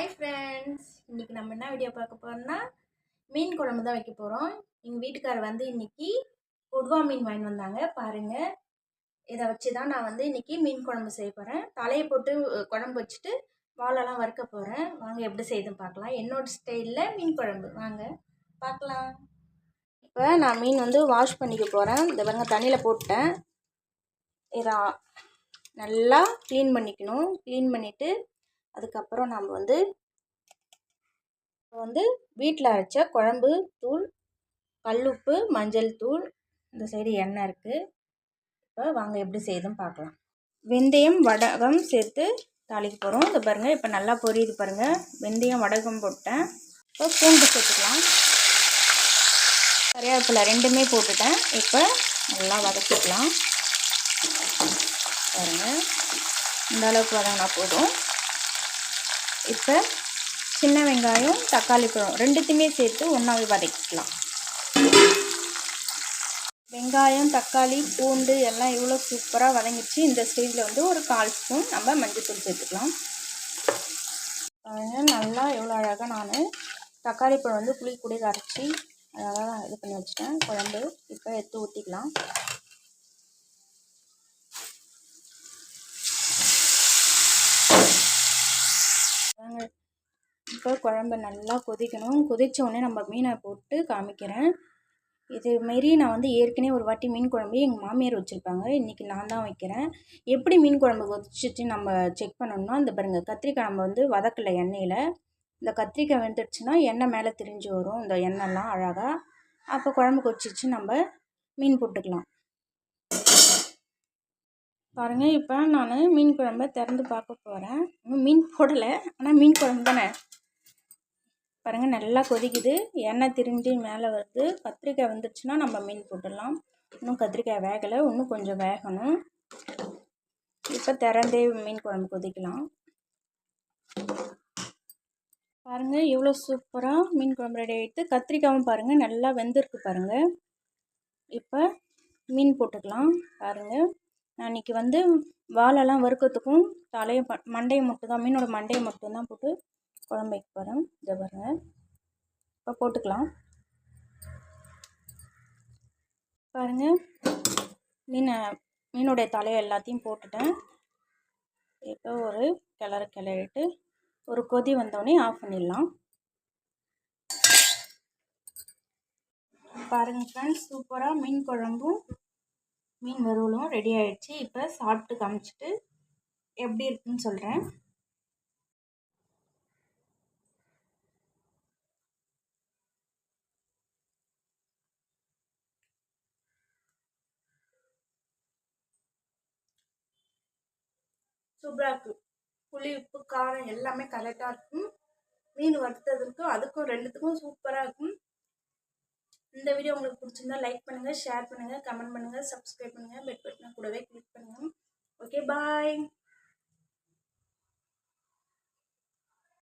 Hi friends இன்றைக்கி நம்ம என்ன வீடியோ பார்க்க போகிறோம்னா மீன் குழம்பு தான் வைக்க போகிறோம் எங்கள் வீட்டுக்காரர் வந்து இன்றைக்கி கொடுவா மீன் வாங்கி வந்தாங்க. பாருங்கள் இதை வச்சு தான் நான் வந்து இன்றைக்கி மீன் குழம்பு செய்ய போகிறேன் தலையை போட்டு குழம்பு வச்சுட்டு வாழெல்லாம் வறுக்க போகிறேன் வாங்க எப்படி செய்யுதுன்னு பார்க்கலாம். என்னோட ஸ்டைலில் மீன் குழம்பு. வாங்க பார்க்கலாம். இப்போ நான் மீன் வந்து வாஷ் பண்ணிக்க போகிறேன் இந்த பாருங்க தண்ணியில் போட்டேன் இதை நல்லா க்ளீன் பண்ணிக்கணும். க்ளீன் பண்ணிவிட்டு அதுக்கப்புறம் நம்ம வந்து இப்போ வந்து வீட்டில் அரைச்ச குழம்பு தூள் கல்லுப்பு மஞ்சள் தூள் இந்த சைடு எண்ணெய் இருக்குது இப்போ வாங்க எப்படி செய்யுதுன்னு பார்க்கலாம். வெந்தயம் வடகம் சேர்த்து தாளிக்க போகிறோம் இது பாருங்கள் இப்போ நல்லா பொரியுது பாருங்கள் வெந்தயம் வடகம் போட்டேன். இப்போ பூண்டு சேர்த்துக்கலாம். கறிவேப்பிலை ரெண்டுமே போட்டுட்டேன். இப்போ நல்லா வதக்கிக்கலாம். பாருங்கள் இந்த அளவுக்கு வதங்கினா போதும். இப்போ சின்ன வெங்காயம் தக்காளி பழம் ரெண்டுத்தையுமே சேர்த்து ஒன்றாவே வதக்கிக்கலாம். வெங்காயம் தக்காளி பூண்டு எல்லாம் இவ்வளோ சூப்பராக வதங்கிச்சு இந்த ஸ்டேஜில் வந்து ஒரு கால் ஸ்பூன் நம்ம மஞ்சள்தூள் சேர்த்துக்கலாம். நல்லா எவ்வளோ அழகாக நான் தக்காளி பழம் வந்து புளி கூட அரைச்சி அழகாக இது பண்ணி வச்சுட்டேன். குழம்பு இப்போ எடுத்து ஊற்றிக்கலாம் பாருங்க இப்போ குழம்பு நல்லா கொதிக்கணும். கொதித்த உடனே நம்ம மீனை போட்டு காமிக்கிறேன். இது மாரி நான் வந்து ஏற்கனவே ஒரு வாட்டி மீன் குழம்பு எங்கள் மாமியார் வச்சுருப்பாங்க. இன்றைக்கி நான் தான் வைக்கிறேன். எப்படி மீன் குழம்பு கொதிச்சிட்டு நம்ம செக் பண்ணணும்னா இந்த பாருங்கள் கத்திரிக்காய் நம்ம வந்து வதக்கலை எண்ணெயில். இந்த கத்திரிக்காய் வெந்துடுச்சுன்னா எண்ணெய் மேலே திரிஞ்சு வரும். இந்த எண்ணெய்லாம் அழகாக அப்போ குழம்பு கொதிச்சிச்சு நம்ம மீன் போட்டுக்கலாம். பாருங்கள் இப்போ நான் மீன் குழம்ப திறந்து பார்க்க போகிறேன் இன்னும் மீன் போடலை ஆனால் மீன் குழம்பு தானே. பாருங்கள் நல்லா கொதிக்குது. எண்ணெய் திரும்பி மேலே வருது கத்திரிக்காய் வந்துடுச்சுன்னா நம்ம மீன் போட்டுடலாம். இன்னும் கத்திரிக்காய் வேகலை இன்னும் கொஞ்சம் வேகணும். இப்போ திறந்தே மீன் குழம்பு கொதிக்கலாம். பாருங்கள் எவ்வளோ சூப்பராக மீன் குழம்பு ரெடி ஆகிட்டு கத்திரிக்காயும் பாருங்கள் நல்லா வெந்திருக்கு பாருங்கள் இப்போ மீன் போட்டுக்கலாம் பாருங்கள் அன்றைக்கி வந்து வாழெல்லாம் வறுக்கிறதுக்கும் தலையை ப மண்டையை மட்டும்தான் மீனோட மண்டையை மட்டும்தான் போட்டு குழம்பு வைக்க போகிறேன் இதை பாருங்கள் இப்போ போட்டுக்கலாம். பாருங்கள் மீனை மீனுடைய தலையை எல்லாத்தையும் போட்டுட்டேன். இப்போ ஒரு கிளறு கிளறிட்டு ஒரு கொதி வந்தோடனே ஆஃப் பண்ணிடலாம். பாருங்கள் ஃப்ரெண்ட்ஸ் சூப்பராக மீன் குழம்பும் மீன் வறுவலும் ரெடி ஆகிடுச்சு இப்போ சாப்பிட்டு காமிச்சிட்டு எப்படி இருக்குன்னு சொல்கிறேன் சூப்பராக இருக்கும் புளி உப்பு காரம் எல்லாமே கரெக்டாக இருக்கும். மீன் வறுத்ததுக்கும் அதுக்கும் ரெண்டுத்துக்கும் சூப்பராக இருக்கும். இந்த வீடியோ உங்களுக்கு பிடிச்சிருந்தா லைக் பண்ணுங்கள் ஷேர் பண்ணுங்கள் கமெண்ட் பண்ணுங்கள் சப்ஸ்கிரைப் பண்ணுங்கள் பெட் பட்டனை கூடவே கிளிக் பண்ணுங்கள் ஓகே பாய்